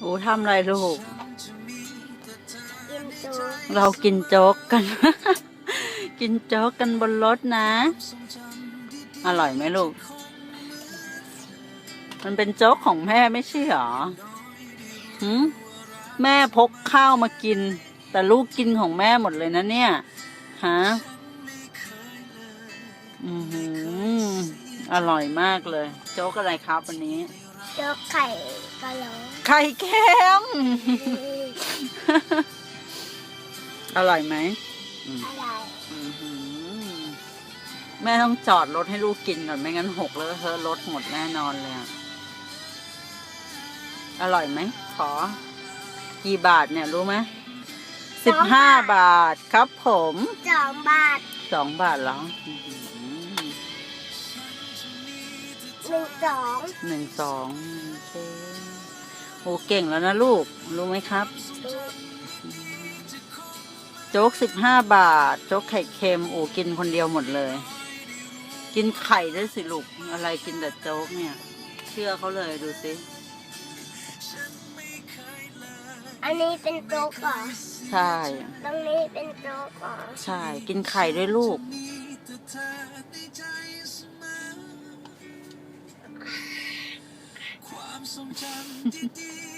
โอ้ทำอะไรลูกกินโจ๊กเรากินโจ๊กกัน กินโจ๊กกันบนรถนะ อร่อยไหมลูก มันเป็นโจ๊กของแม่ไม่ใช่หรอหืมแม่พกข้าวมากิน แต่ลูกกินของแม่หมดเลยนะเนี่ย ฮะ อือหืออร่อยมากเลย โจ๊กอะไรครับวันนี้ โจ๊กไข่กะโหลกไข่เค็ม อร่อยไหมอืมอะไรอื้อหือแม่ต้องจอดรถให้ลูกกินก่อนไม่งั้นหกแล้วเธอะรถหมดแน่นอนเลยอะอร่อยไหม ขอ กี่บาทเนี่ยรู้ไหมสิบห้าบาทครับผม สองบาทสองบาทเหรออื้อหือ หนึ่งสองหนึ่งสองโอเคโอ้เก่งแล้วนะลูก รู้ไหมครับ โจ๊กสิบห้าบาท โจ๊กไข่เค็ม โอ้กินคนเดียวหมดเลย กินไข่ด้วยสิลูก อะไรกินแต่โจ๊กเนี่ย เชื่อเขาเลยดูสิ อันนี้เป็นโจ๊กเหรอใช่ ตรงนี้เป็นโจ๊กเหรอใช่ กินไข่ด้วยลูก ความทรงจำดี